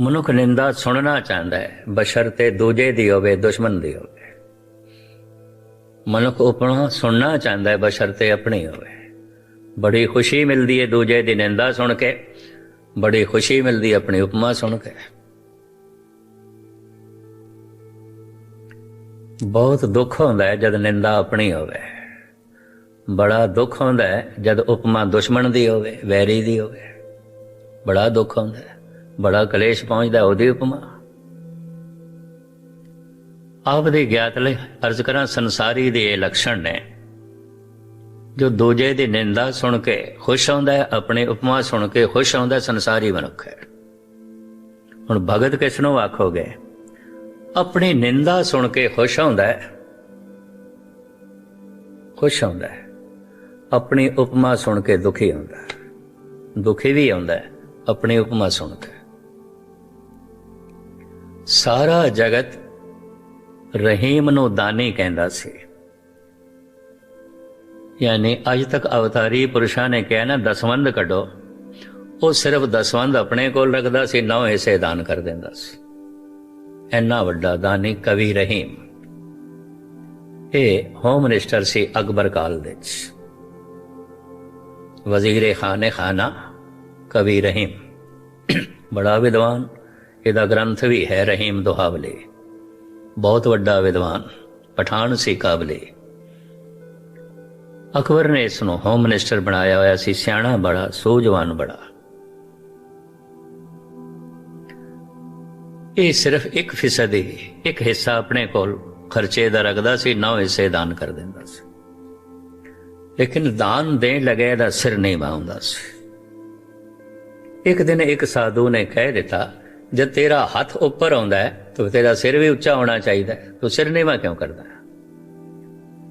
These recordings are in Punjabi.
ਮਨੁੱਖ ਨਿੰਦਾ ਸੁਣਨਾ ਚਾਹੁੰਦਾ ਹੈ। ਬਸ਼ਰ 'ਤੇ ਦੂਜੇ ਦੀ ਹੋਵੇ, ਦੁਸ਼ਮਣ ਦੀ ਹੋਵੇ। ਮਨੁੱਖ ਉਪਮਾ ਸੁਣਨਾ ਚਾਹੁੰਦਾ ਹੈ ਬਸ਼ਰਤੇ ਆਪਣੀ ਹੋਵੇ। ਬੜੀ ਖੁਸ਼ੀ ਮਿਲਦੀ ਹੈ ਦੂਜੇ ਦੀ ਨਿੰਦਾ ਸੁਣ ਕੇ। ਬੜੀ ਖੁਸ਼ੀ ਮਿਲਦੀ ਹੈ ਆਪਣੀ ਉਪਮਾ ਸੁਣ ਕੇ। ਬਹੁਤ ਦੁੱਖ ਹੁੰਦਾ ਹੈ ਜਦ ਨਿੰਦਾ ਆਪਣੀ ਹੋਵੇ। ਬੜਾ ਦੁੱਖ ਹੁੰਦਾ ਹੈ ਜਦ ਉਪਮਾ ਦੁਸ਼ਮਣ ਦੀ ਹੋਵੇ, ਵੈਰੀ ਦੀ ਹੋਵੇ। ਬੜਾ ਦੁੱਖ ਹੁੰਦਾ ਹੈ। ਬੜਾ ਕਲੇਸ਼ ਪਹੁੰਚਦਾ ਉਹਦੀ ਉਪਮਾ। ਆਪ ਦੇ ਗਿਆਤ ਲਈ ਅਰਜ਼ ਕਰਾਂ, ਸੰਸਾਰੀ ਦੇ ਇਹ ਲੱਛਣ ਨੇ, ਜੋ ਦੂਜੇ ਦੀ ਨਿੰਦਾ ਸੁਣ ਕੇ ਖੁਸ਼ ਹੁੰਦਾ ਹੈ, ਆਪਣੇ ਉਪਮਾ ਸੁਣ ਕੇ ਖੁਸ਼ ਹੁੰਦਾ ਸੰਸਾਰੀ ਮਨੁੱਖ ਹੈ। ਹੁਣ ਭਗਤ ਕਿਸ ਨੂੰ ਆਖੋਗੇ? ਆਪਣੀ ਨਿੰਦਾ ਸੁਣ ਕੇ ਖੁਸ਼ ਹੁੰਦਾ ਹੈ। ਖੁਸ਼ ਹੁੰਦਾ ਹੈ। ਆਪਣੀ ਉਪਮਾ ਸੁਣ ਕੇ ਦੁਖੀ ਹੁੰਦਾ ਦੁਖੀ ਵੀ ਹੁੰਦਾ ਆਪਣੀ ਉਪਮਾ ਸੁਣ ਕੇ। ਸਾਰਾ ਜਗਤ ਰਹੀਮ ਨੂੰ ਦਾਨੀ ਕਹਿੰਦਾ ਸੀ। ਯਾਨੀ ਅੱਜ ਤੱਕ ਅਵਤਾਰੀ ਪੁਰਸ਼ਾਂ ਨੇ ਕਿਹਾ ਨਾ ਦਸਵੰਦ ਕੱਢੋ। ਉਹ ਸਿਰਫ ਦਸਵੰਦ ਆਪਣੇ ਕੋਲ ਰੱਖਦਾ ਸੀ, ਨੌ ਹਿੱਸੇ ਦਾਨ ਕਰ ਦਿੰਦਾ ਸੀ। ਇੰਨਾ ਵੱਡਾ ਦਾਨੀ ਕਵੀ ਰਹੀਮ। ਇਹ ਹੋਮ ਮਿਨਿਸਟਰ ਸੀ ਅਕਬਰ ਕਾਲ ਦੇ ਵਿੱਚ। ਵਜ਼ੀਰ ਖਾਨੇ ਖਾਨਾ ਕਵੀ ਰਹੀਮ। ਬੜਾ ਵਿਦਵਾਨ। ਇਹਦਾ ਗ੍ਰੰਥ ਵੀ ਹੈ ਰਹੀਮ ਦੁਹਾਵਲੇ। ਬਹੁਤ ਵੱਡਾ ਵਿਦਵਾਨ, ਪਠਾਨ ਸੀ ਕਾਬਲੇ। ਅਕਬਰ ਨੇ ਇਸ ਨੂੰ ਹੋਮ ਮਿਨਿਸਟਰ ਬਣਾਇਆ ਹੋਇਆ ਸੀ, ਸਿਆਣਾ ਬੜਾ, ਸੋਝਵਾਨ ਬੜਾ। ਇਹ ਸਿਰਫ 1% ਹੀ, ਇੱਕ ਹਿੱਸਾ ਆਪਣੇ ਕੋਲ ਖਰਚੇ ਦਾ ਰੱਖਦਾ ਸੀ, ਨੌ ਹਿੱਸੇ ਦਾਨ ਕਰ ਦਿੰਦਾ ਸੀ। ਲੇਕਿਨ ਦਾਨ ਦੇਣ ਲਗੇ ਦਾ ਸਿਰ ਨਹੀਂ ਵਾਉਂਦਾ ਸੀ। ਇੱਕ ਦਿਨ ਇੱਕ ਸਾਧੂ ਨੇ ਕਹਿ ਦਿੱਤਾ ਜਦ ਤੇਰਾ ਹੱਥ ਉੱਪਰ ਆਉਂਦਾ ਹੈ, ਤਾਂ ਤੇਰਾ ਸਿਰ ਵੀ ਉੱਚਾ ਹੋਣਾ ਚਾਹੀਦਾ ਹੈ। ਤੂੰ ਸਿਰ ਨੀਵਾ ਕਿਉਂ ਕਰਦਾ ਹੈ?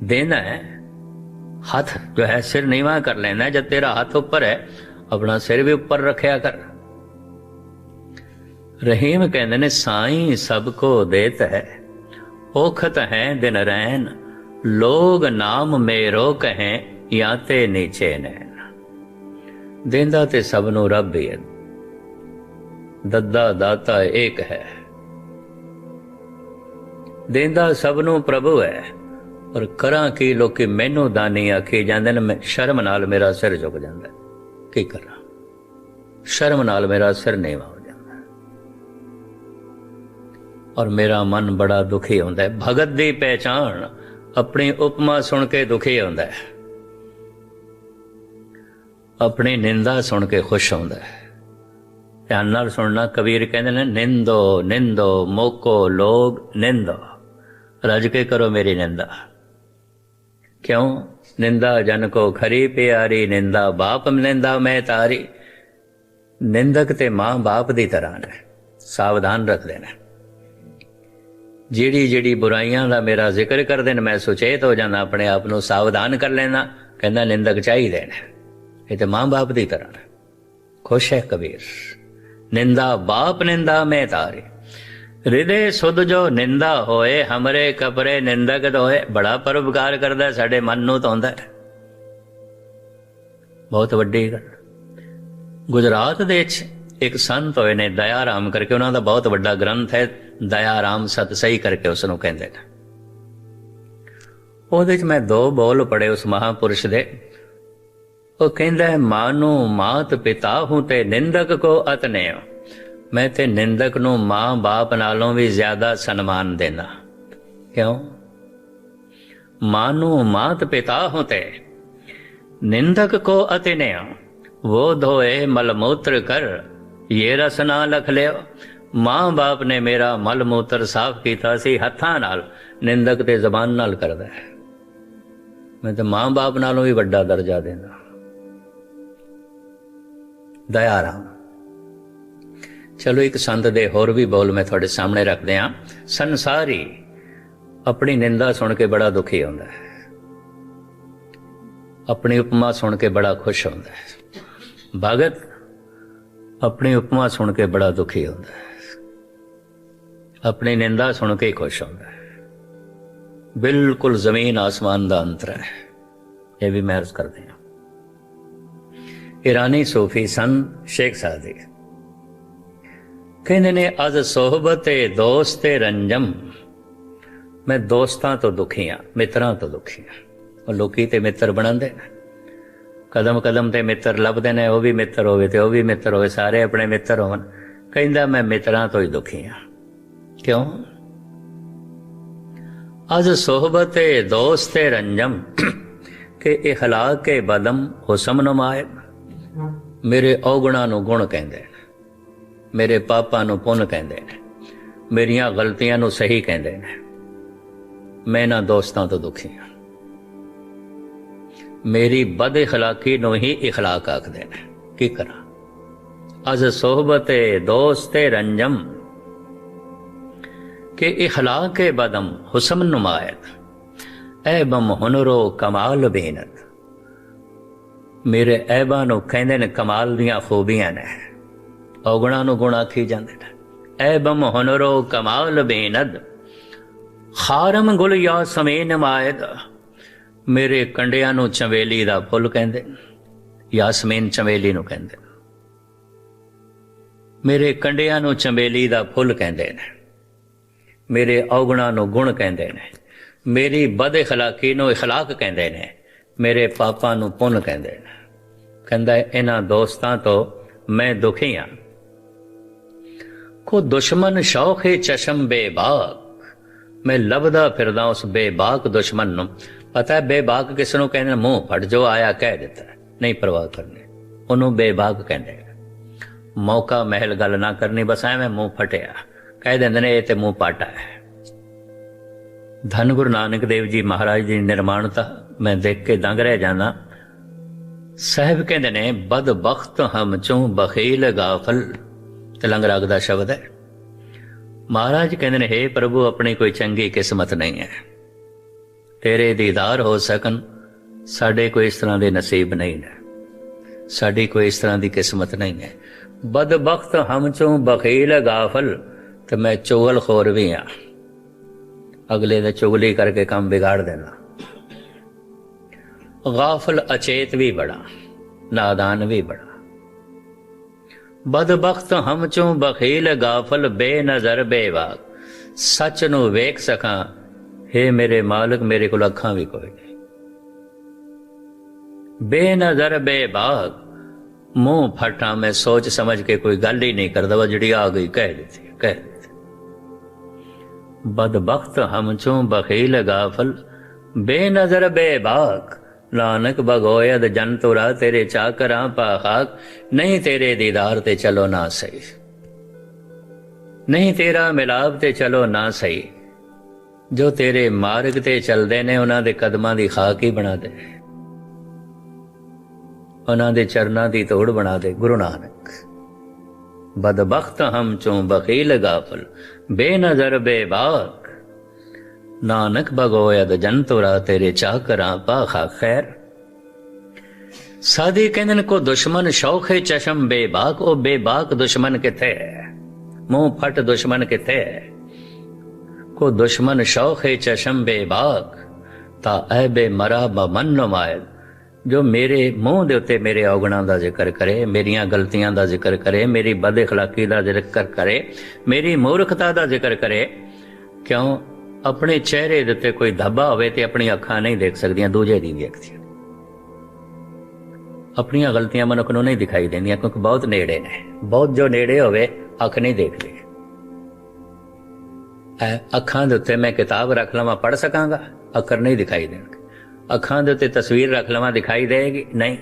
ਦੇਣਾ ਹੈ, ਹੱਥ ਜੋ ਹੈ, ਸਿਰ ਨੀਵਾ ਕਰ ਲੈਣਾ ਜਦ ਤੇਰਾ ਹੱਥ ਉੱਪਰ ਹੈ, ਆਪਣਾ ਸਿਰ ਵੀ ਉੱਪਰ ਰੱਖਿਆ ਕਰ। ਰਹੀਮ ਕਹਿੰਦੇ ਨੇ, ਸਾਈਂ ਸਭ ਕੋ ਦੇਤ ਹੈ, ਔਖਤ ਹੈ ਦਿਨ ਰਹਿਣ ਲੋਗ ਨਾਮ ਮੇਰੋ ਕਹੇ ਜਾਂ ਤੇ ਨੀਚੇ ਨੈਣ। ਦੇਂਦਾ ਤੇ ਸਭ ਨੂੰ ਰੱਬ ਹੀ ਹੈ। ਦੱਦਾ ਦਾਤਾ ਏਕ ਹੈ। ਦੇਂਦਾ ਸਭ ਨੂੰ ਪ੍ਰਭੂ ਹੈ, ਔਰ ਕਰਾਂ ਕੀ ਲੋਕੀ ਮੈਨੂੰ ਦਾਨੀ ਆਖੀ ਜਾਂਦੇ ਨੇ, ਮੈਂ ਸ਼ਰਮ ਨਾਲ ਮੇਰਾ ਸਿਰ ਝੁਕ ਜਾਂਦਾ। ਕੀ ਕਰਾਂ? ਸ਼ਰਮ ਨਾਲ ਮੇਰਾ ਸਿਰ ਨੀਵਾਂ ਹੋ ਜਾਂਦਾ। ਔਰ ਮੇਰਾ ਮਨ ਬੜਾ ਦੁਖੀ ਹੁੰਦਾ ਹੈ। ਭਗਤ ਦੀ ਪਹਿਚਾਨ ਆਪਣੀ ਉਪਮਾ ਸੁਣ ਕੇ ਦੁਖੀ ਹੁੰਦਾ ਹੈ। ਆਪਣੀ ਨਿੰਦਾ ਸੁਣ ਕੇ ਖੁਸ਼ ਹੁੰਦਾ ਹੈ। ਧਿਆਨ ਨਾਲ ਸੁਣਨਾ। ਕਬੀਰ ਕਹਿੰਦੇ ਨੇ, ਨਿੰਦੋ ਨਿੰਦੋ, ਮੋਕੋ ਲੋਗ ਨਿੰਦੋ। ਰਜ ਕੇ ਕਰੋ ਮੇਰੀ ਨਿੰਦਾ। ਕਿਉਂ? ਨਿੰਦਾ ਜਨ ਕੋ ਖਰੀ ਪਿਆਰੀ, ਨਿੰਦਾ ਬਾਪ ਨਿੰਦਾ ਮੈਂ ਤਾਰੀ। ਨਿੰਦਕ ਤੇ ਮਾਂ ਬਾਪ ਦੀ ਤਰ੍ਹਾਂ ਨੇ, ਸਾਵਧਾਨ ਰੱਖ ਦੇਣਾ ਜਿਹੜੀ ਜਿਹੜੀ ਬੁਰਾਈਆਂ ਦਾ ਮੇਰਾ ਜ਼ਿਕਰ ਕਰਦੇ ਨੇ, ਮੈਂ ਸੁਚੇਤ ਹੋ ਜਾਂਦਾ, ਆਪਣੇ ਆਪ ਨੂੰ ਸਾਵਧਾਨ ਕਰ ਲੈਣਾ ਕਹਿੰਦਾ ਨਿੰਦਕ ਚਾਹੀਦੇ ਨੇ। ਇਹ ਤੇ ਮਾਂ ਬਾਪ ਦੀ ਤਰ੍ਹਾਂ ਨੇ। ਖੁਸ਼ ਹੈ ਕਬੀਰ। ਨਿੰਦਾ ਬਾਪ ਨਿੰਦਾ ਮੈਂ ਤਾਰੇ। ਹਿਰਦੇ ਸੁਧ ਜੋ ਨਿੰਦਾ ਹੋਏ, ਹਮਰੇ ਕਬਰੇ ਨਿੰਦਕ ਹੋਏ ਬੜਾ ਪਰਉਪਕਾਰ ਕਰਦਾ ਸਾਡੇ ਮਨ ਨੂੰ ਧੋਂਦਾ ਹੈ। ਬਹੁਤ ਵੱਡੀ ਗੱਲ। ਗੁਜਰਾਤ ਦੇ ਵਿੱਚ ਇੱਕ ਸੰਤ ਹੋਏ ਨੇ ਦਇਆ ਰਾਮ ਕਰਕੇ, ਉਹਨਾਂ ਦਾ ਬਹੁਤ ਵੱਡਾ ਗ੍ਰੰਥ ਹੈ ਦਇਆ ਰਾਮ ਸਤ ਕਰਕੇ ਉਸ ਨੂੰ ਕਹਿੰਦੇ ਨੇ। ਉਹਦੇ ਵਿੱਚ ਮੈਂ ਦੋ ਬੋਲ ਪੜੇ ਉਸ ਮਹਾਪੁਰਸ਼ ਦੇ। ਉਹ ਕਹਿੰਦਾ ਹੈ ਮਾਨੂ ਮਾਤ ਪਿਤਾ ਹੂੰ ਤੇ ਨਿੰਦਕ ਕੋ ਅਤਨੇ ਮੈਂ ਤੇ ਨਿੰਦਕ ਨੂੰ ਮਾਂ ਬਾਪ ਨਾਲੋਂ ਵੀ ਜ਼ਿਆਦਾ ਸਨਮਾਨ ਦੇਣਾ ਕਿਉਂ ਮਾਨੂ ਮਾਤ ਪਿਤਾ ਹੂੰ ਤੇ ਨਿੰਦਕ ਕੋ ਅਤਨੇ वो धोए मल मूत्र कर ये रस ना लख लियो ਮਾਂ ਬਾਪ ਨੇ ਮੇਰਾ ਮਲ ਮੂਤਰ ਸਾਫ਼ ਕੀਤਾ ਸੀ ਹੱਥਾਂ ਨਾਲ ਨਿੰਦਕ ਤੇ ਜ਼ਬਾਨ ਨਾਲ ਕਰਦਾ ਹੈ ਮੈਂ ਤਾਂ ਮਾਂ ਬਾਪ ਨਾਲੋਂ ਵੀ ਵੱਡਾ ਦਰਜਾ ਦਿੰਦਾ ਦਇਆ ਰਾਮ। ਚਲੋ ਇੱਕ ਸੰਤ ਦੇ ਹੋਰ ਵੀ ਬੋਲ ਮੈਂ ਤੁਹਾਡੇ ਸਾਹਮਣੇ ਰੱਖਦੇ ਹਾਂ। ਸੰਸਾਰੀ ਆਪਣੀ ਨਿੰਦਾ ਸੁਣ ਕੇ ਬੜਾ ਦੁਖੀ ਹੁੰਦਾ ਹੈ। ਆਪਣੀ ਉਪਮਾ ਸੁਣ ਕੇ ਬੜਾ ਖੁਸ਼ ਹੁੰਦਾ ਹੈ। ਭਗਤ ਆਪਣੀ ਉਪਮਾ ਸੁਣ ਕੇ ਬੜਾ ਦੁਖੀ ਹੁੰਦਾ ਹੈ। ਆਪਣੀ ਨਿੰਦਾ ਸੁਣ ਕੇ ਹੀ ਖੁਸ਼ ਹੁੰਦਾ ਹੈ। ਬਿਲਕੁਲ ਜ਼ਮੀਨ ਆਸਮਾਨ ਦਾ ਅੰਤਰ ਹੈ। ਇਹ ਵੀ ਮੈਂ ਅਰਜ਼ ਕਰਦੇ ਹਾਂ। ਈਰਾਨੀ ਸੂਫੀ ਸਨ ਸ਼ੇਖ ਸਾਦੀ। ਕਹਿੰਦੇ ਨੇ, ਅਜ ਸੋਹਬਤੇ ਦੋਸਤੇ ਰੰਜਮ। ਮੈਂ ਦੋਸਤਾਂ ਤੋਂ ਦੁਖੀ ਆ, ਮਿੱਤਰਾਂ ਤੋਂ ਦੁਖੀ ਆ। ਉਹ ਲੋਕੀ ਤੇ ਮਿੱਤਰ ਬਣਾਉਂਦੇ ਨੇ। ਕਦਮ ਕਦਮ ਤੇ ਮਿੱਤਰ ਲੱਭਦੇ ਨੇ, ਉਹ ਵੀ ਮਿੱਤਰ ਹੋਵੇ ਤੇ ਉਹ ਵੀ ਮਿੱਤਰ ਹੋਵੇ, ਸਾਰੇ ਆਪਣੇ ਮਿੱਤਰ ਹੋਣ ਕਹਿੰਦਾ, ਮੈਂ ਮਿੱਤਰਾਂ ਤੋਂ ਹੀ ਦੁਖੀ ਆ। ਕਿਉਂ? ਅਜ ਸੋਹਬਤੇ ਦੋਸਤੇ ਰੰਜਮ। ਕਿ ਇਖਲਾਕ ਕੇ ਬਦਮ ਹੁਸਮ ਨਮਾਇ ਮੇਰੇ ਔਗਣਾ ਨੂੰ ਗੁਣ ਕਹਿੰਦੇ ਨੇ, ਮੇਰੇ ਪਾਪਾਂ ਨੂੰ ਪੁੰਨ ਕਹਿੰਦੇ ਨੇ, ਮੇਰੀਆਂ ਗਲਤੀਆਂ ਨੂੰ ਸਹੀ ਕਹਿੰਦੇ ਨੇ। ਮੈਂ ਇਹਨਾਂ ਦੋਸਤਾਂ ਤੋਂ ਦੁਖੀ ਹਾਂ। ਮੇਰੀ ਬਦ ਇਖਲਾਕੀ ਨੂੰ ਹੀ ਇਖਲਾਕ ਆਖਦੇ ਨੇ। ਕੀ ਕਰਾਂ? ਅਜ਼ ਸੋਹਬਤੇ ਦੋਸਤੇ ਰੰਜਮ। ਕਿ ਇਖਲਾਕ ਬਦਮ ਹੁਸਨ ਨੁਮਾਇਤ ਬਮ ਹੁਨਰੋ ਕਮਾਲ ਬੇਨਤ। ਮੇਰੇ ਐਬਾਂ ਨੂੰ ਕਹਿੰਦੇ ਨੇ ਕਮਾਲ ਦੀਆਂ ਖੂਬੀਆਂ ਨੇ। ਔਗਣਾ ਨੂੰ ਗੁਣ ਆਖੀ ਜਾਂਦੇ ਨੇ। ਐਬਮ ਹੁਨਰੋ ਕਮਾਲ ਬੇਨਦ। ਖਾਰਮ ਗੁਲ ਯਾ ਸਮੇਨ ਨਮਾਇਦ ਮੇਰੇ ਕੰਡਿਆਂ ਨੂੰ ਚਵੇਲੀ ਦਾ ਫੁੱਲ ਕਹਿੰਦੇ ਯਾਸਮੀਨ ਚਵੇਲੀ ਨੂੰ ਕਹਿੰਦੇ ਮੇਰੇ ਕੰਡਿਆਂ ਨੂੰ ਚੰਬੇਲੀ ਦਾ ਫੁੱਲ ਕਹਿੰਦੇ ਨੇ। ਮੇਰੇ ਔਗਣਾ ਨੂੰ ਗੁਣ ਕਹਿੰਦੇ ਨੇ। ਮੇਰੀ ਬਦ ਇਖਲਾਕੀ ਨੂੰ ਇਖਲਾਕ ਕਹਿੰਦੇ ਨੇ। ਮੇਰੇ ਪਾਪਾਂ ਨੂੰ ਪੁੰਨ ਕਹਿੰਦੇ ਨੇ। ਕਹਿੰਦਾ ਇਹਨਾਂ ਦੋਸਤਾਂ ਤੋਂ ਮੈਂ ਦੁਖੀ ਹਾਂ। ਕੋ ਦੁਸ਼ਮਨ ਸ਼ੌਖ ਹੈ ਚਸ਼ਮ ਬੇਬਾਕ। ਮੈਂ ਲੱਭਦਾ ਫਿਰਦਾ ਉਸ ਬੇਬਾਕ ਦੁਸ਼ਮਨ ਨੂੰ। ਪਤਾ ਬੇਬਾਕ ਕਿਸ ਨੂੰ ਕਹਿੰਦੇ ਮੂੰਹ ਫੜ, ਜੋ ਆਇਆ ਕਹਿ ਦਿੱਤਾ ਨਹੀਂ ਪਰਵਾਹ ਕਰਨੀ। ਉਹਨੂੰ ਬੇਬਾਕ ਕਹਿੰਦੇ ਮੌਕਾ, ਮਹਿਲ ਗੱਲ ਨਾ ਕਰਨੀ, ਬਸ ਐਵੇਂ ਮੂੰਹ ਫਟਿਆ। ਕਹਿ ਦਿੰਦੇ ਨੇ, ਇਹ ਤੇ ਮੂੰਹ ਪਾਟਾ ਹੈ। ਧੰਨ ਗੁਰੂ ਨਾਨਕ ਦੇਵ ਜੀ ਮਹਾਰਾਜ ਦੀ ਨਿਰਮਾਣਤਾ ਮੈਂ ਦੇਖ ਕੇ ਦੰਗ ਰਹਿ ਜਾਂਦਾ। ਸਾਹਿਬ ਕਹਿੰਦੇ ਨੇ ਬਦਬਖਤ ਹਮ ਚੋਂ ਬਖੀਲ ਗਾਫਲ ਤਲੰਗ ਰਾਗ ਦਾ ਸ਼ਬਦ ਹੈ। ਮਹਾਰਾਜ ਕਹਿੰਦੇ ਨੇ हे ਪ੍ਰਭੂ, ਆਪਣੀ ਕੋਈ ਚੰਗੀ ਕਿਸਮਤ ਨਹੀਂ ਹੈ। ਤੇਰੇ ਦੀਦਾਰ ਹੋ ਸਕਣ, ਸਾਡੇ ਕੋਈ ਇਸ ਤਰ੍ਹਾਂ ਦੇ ਨਸੀਬ ਨਹੀਂ ਨੇ। ਸਾਡੀ ਕੋਈ ਇਸ ਤਰ੍ਹਾਂ ਦੀ ਕਿਸਮਤ ਨਹੀਂ ਹੈ। ਬਦਬਖਤ ਹਮ ਚੋਂ ਬਖੀਲ ਗਾਫਲ, ਤੇ ਮੈਂ ਚੁਗਲ ਖੋਰ ਵੀ ਆ ਅਗਲੇ ਦਾ ਚੁਗਲੀ ਕਰਕੇ ਕੰਮ ਵਿਗਾੜ ਦੇਣਾ। ਗਾਫਲ ਅਚੇਤ ਵੀ ਬੜਾ ਨਾਦਾਨ ਵੀ ਬੜਾ ਬਦਬਖਤ ਹਮ ਚੋਂ ਬਖੀਲ ਗਾਫਲ ਬੇਨਜ਼ਰ ਬੇਵਾਕ ਸੱਚ ਨੂੰ ਵੇਖ ਸਕਾਂ हे ਮੇਰੇ ਮਾਲਕ ਮੇਰੇ ਕੋਲ ਅੱਖਾਂ ਵੀ ਕੋਈ ਨਹੀਂ ਬੇਨਜ਼ਰ ਬੇਬਾਕ ਮੂੰਹ ਫਟਾ ਮੈਂ ਸੋਚ ਸਮਝ ਕੇ ਕੋਈ ਗੱਲ ਹੀ ਨਹੀਂ ਕਰਦਾ ਵਾ ਜਿਹੜੀ ਆ ਗਈ ਕਹਿ ਦਿੱਤੀ ਕਹਿ ਦਿੱਤੀ ਬਦਬਖਤ ਹਮ ਚੋਂ ਬਖੀਲ ਗਾਫਲ ਬੇਨਜ਼ਰ ਬੇਬਾਕ ਨਾਨਕ ਭਗੋਇਦ ਜਨ ਤੁਰਾ ਤੇਰੇ ਚਾਕਰਾਂ ਪਾਖਾਕ ਨਹੀਂ ਤੇਰੇ ਦੀਦਾਰ ਤੇ ਚਲੋ ਨਾ ਸਹੀ। ਨਹੀਂ ਤੇਰਾ ਮਿਲਾਪ ਤੇ ਚਲੋ ਨਾ ਸਹੀ। ਜੋ ਤੇਰੇ ਮਾਰਗ ਤੇ ਚੱਲਦੇ ਨੇ, ਉਹਨਾਂ ਦੇ ਕਦਮਾਂ ਦੀ ਖਾਕ ਹੀ ਬਣਾ ਦੇ। ਉਹਨਾਂ ਦੇ ਚਰਨਾਂ ਦੀ ਤੋੜ ਬਣਾ ਦੇ, ਗੁਰੂ ਨਾਨਕ। ਬਦਬਖਤ ਹਮ ਚੋਂ ਬਖੀਲ ਗਾਫਲ, ਬੇਨਜ਼ਰ ਬੇਬਾਕ। ਨਾਨਕ ਭਗੋਇਦ ਜੰਤੁਰਾ ਤੇਰੇ ਚਾਹਕਰਾਂ ਪਾਖਾ ਖੈਰ ਸਾਦੀ ਕਹਿੰਦੇ ਨੇ ਕੋ ਦੁਸ਼ਮਨ ਸ਼ੌਖੇ ਚਸ਼ਮ ਬੇਬਾਕ ਉਹ ਬੇਬਾਕ ਦੁਸ਼ਮਨ ਕਿਥੇ ਹੈ ਮੂੰਹ ਫਟ ਦੁਸ਼ਮਨ ਕਿੱਥੇ ਹੈ ਕੋ ਦੁਸ਼ਮਨ ਸ਼ੌਖੇ ਚਸ਼ਮ ਬੇਬਾਕ ਤਾਂ ਐ ਬੇ ਮਰਾ ਬਮਨ ਨਮਾਇਦ ਜੋ ਮੇਰੇ ਮੂੰਹ ਦੇ ਉੱਤੇ ਮੇਰੇ ਔਗਣਾ ਦਾ ਜ਼ਿਕਰ ਕਰੇ ਮੇਰੀਆਂ ਗਲਤੀਆਂ ਦਾ ਜ਼ਿਕਰ ਕਰੇ ਮੇਰੀ ਬਦਖਲਾਕੀ ਦਾ ਜ਼ਿਕਰ ਕਰੇ ਮੇਰੀ ਮੂਰਖਤਾ ਦਾ ਜ਼ਿਕਰ ਕਰੇ ਕਿਉਂ ਆਪਣੇ ਚਿਹਰੇ ਦੇ ਉੱਤੇ ਕੋਈ ਧੱਬਾ ਹੋਵੇ ਤੇ ਆਪਣੀ ਅੱਖਾਂ ਨਹੀਂ ਦੇਖ ਸਕਦੀਆਂ, ਦੂਜੇ ਦੀ ਵੇਖਦੀਆਂ ਆਪਣੀਆਂ ਗਲਤੀਆਂ ਮਨੁੱਖ ਨੂੰ ਨਹੀਂ ਦਿਖਾਈ ਦਿੰਦੀਆਂ, ਕਿਉਂਕਿ ਬਹੁਤ ਨੇੜੇ ਨੇ। ਬਹੁਤ ਜੋ ਨੇੜੇ ਹੋਵੇ, ਅੱਖ ਨਹੀਂ ਦੇਖਦੀ। ਅੱਖਾਂ ਦੇ ਉੱਤੇ ਮੈਂ ਕਿਤਾਬ ਰੱਖ ਲਵਾਂ ਪੜ ਸਕਾਂਗਾ, ਅੱਖਰ ਨਹੀਂ ਦਿਖਾਈ ਦੇਣਗੇ। ਅੱਖਾਂ ਦੇ ਉੱਤੇ ਤਸਵੀਰ ਰੱਖ ਲਵਾਂ, ਦਿਖਾਈ ਦੇਗੀ ਨਹੀਂ।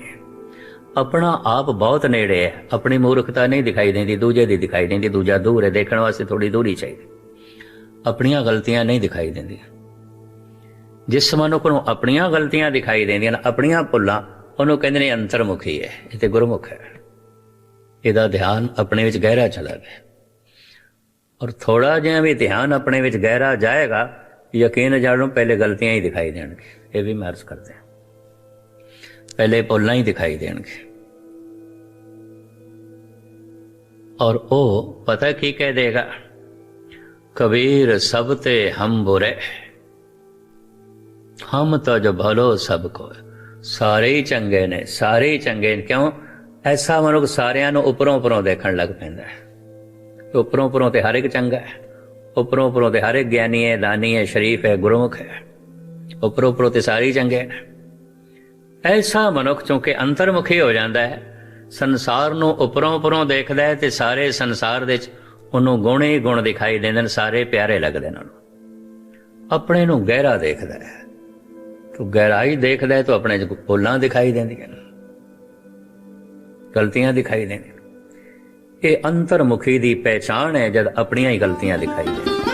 ਆਪਣਾ ਆਪ ਬਹੁਤ ਨੇੜੇ ਹੈ, ਆਪਣੀ ਮੂਰਖਤਾ ਨਹੀਂ ਦਿਖਾਈ ਦਿੰਦੀ, ਦੂਜੇ ਦੀ ਦਿਖਾਈ ਦਿੰਦੀ, ਦੂਜਾ ਦੂਰ ਹੈ, ਦੇਖਣ ਵਾਸਤੇ ਥੋੜੀ ਦੂਰੀ ਚਾਹੀਦੀ। ਆਪਣੀਆਂ ਗਲਤੀਆਂ ਨਹੀਂ ਦਿਖਾਈ ਦਿੰਦੀਆਂ। ਜਿਸ ਮਨੁੱਖ ਨੂੰ ਆਪਣੀਆਂ ਗਲਤੀਆਂ ਦਿਖਾਈ ਦਿੰਦੀਆਂ ਨੇ, ਆਪਣੀਆਂ ਭੁੱਲਾਂ, ਉਹਨੂੰ ਕਹਿੰਦੇ ਨੇ ਅੰਤਰਮੁਖੀ ਹੈ, ਇਹ ਤੇ ਗੁਰਮੁਖ ਹੈ। ਇਹਦਾ ਧਿਆਨ ਆਪਣੇ ਵਿੱਚ ਗਹਿਰਾ ਚਲਾ ਗਿਆ। ਔਰ ਥੋੜਾ ਜਿਹਾ ਵੀ ਧਿਆਨ ਆਪਣੇ ਵਿੱਚ ਗਹਿਰਾ ਜਾਏਗਾ, ਯਕੀਨ ਜਾਣੋ ਪਹਿਲੇ ਗਲਤੀਆਂ ਹੀ ਦਿਖਾਈ ਦੇਣਗੇ ਇਹ ਵੀ ਮਰਜ਼ ਕਰਦੇ ਪਹਿਲੇ ਭੁੱਲਾਂ ਹੀ ਦਿਖਾਈ ਦੇਣਗੇ ਔਰ ਉਹ ਪਤਾ ਕੀ ਕਹਿ ਦੇਗਾ? ਕਬੀਰ ਸਭ ਤੇ ਹਮ ਬੁਰੇ ਹਮ ਤਾਂ ਜੋ ਭਲੋ ਸਭ ਕੋ ਸਾਰੇ ਹੀ ਚੰਗੇ ਨੇ, ਸਾਰੇ ਹੀ ਚੰਗੇ ਨੇ। ਕਿਉਂ? ਐਸਾ ਮਨੁੱਖ ਸਾਰਿਆਂ ਨੂੰ ਉੱਪਰੋਂ ਉੱਪਰੋਂ ਦੇਖਣ ਲੱਗ ਪੈਂਦਾ ਹੈ। ਉੱਪਰੋਂ ਉੱਪਰੋਂ ਤੇ ਹਰ ਇੱਕ ਚੰਗਾ ਹੈ। ਉੱਪਰੋਂ ਉੱਪਰੋਂ ਤੇ ਹਰ ਇੱਕ ਗਿਆਨੀ ਹੈ, ਦਾਨੀ ਹੈ, ਸ਼ਰੀਫ ਹੈ, ਗੁਰਮੁਖ ਹੈ। ਉੱਪਰੋਂ ਉੱਪਰੋਂ ਤੇ ਸਾਰੇ ਹੀ ਚੰਗੇ ਨੇ। ਐਸਾ ਮਨੁੱਖ ਚੁੰਕਿ ਅੰਤਰਮੁਖੀ ਹੋ ਜਾਂਦਾ ਹੈ। ਸੰਸਾਰ ਨੂੰ ਉੱਪਰੋਂ ਉੱਪਰੋਂ ਦੇਖਦਾ ਹੈ ਤੇ ਸਾਰੇ ਸੰਸਾਰ ਦੇ ਵਿੱਚ ਉਹਨੂੰ ਗੁਣੇ ਹੀ ਗੁਣ ਦਿਖਾਈ ਦਿੰਦੇ ਨੇ, ਸਾਰੇ ਪਿਆਰੇ ਲੱਗਦੇ ਨੇ ਉਹਨੂੰ। ਆਪਣੇ ਨੂੰ ਗਹਿਰਾ ਦੇਖਦਾ ਹੈ। ਤੂੰ ਗਹਿਰਾਈ ਦੇਖਦਾ ਹੈ, ਤਾਂ ਆਪਣੇ ਚ ਭੁੱਲਾਂ ਦਿਖਾਈ ਦਿੰਦੀਆਂ ਨੇ। ਗਲਤੀਆਂ ਦਿਖਾਈ ਦਿੰਦੀਆਂ ਇਹ ਅੰਤਰਮੁਖੀ ਦੀ ਪਹਿਚਾਣ ਹੈ, ਜਦ ਆਪਣੀਆਂ ਹੀ ਗਲਤੀਆਂ ਦਿਖਾਈ ਦਿੰਦੀਆਂ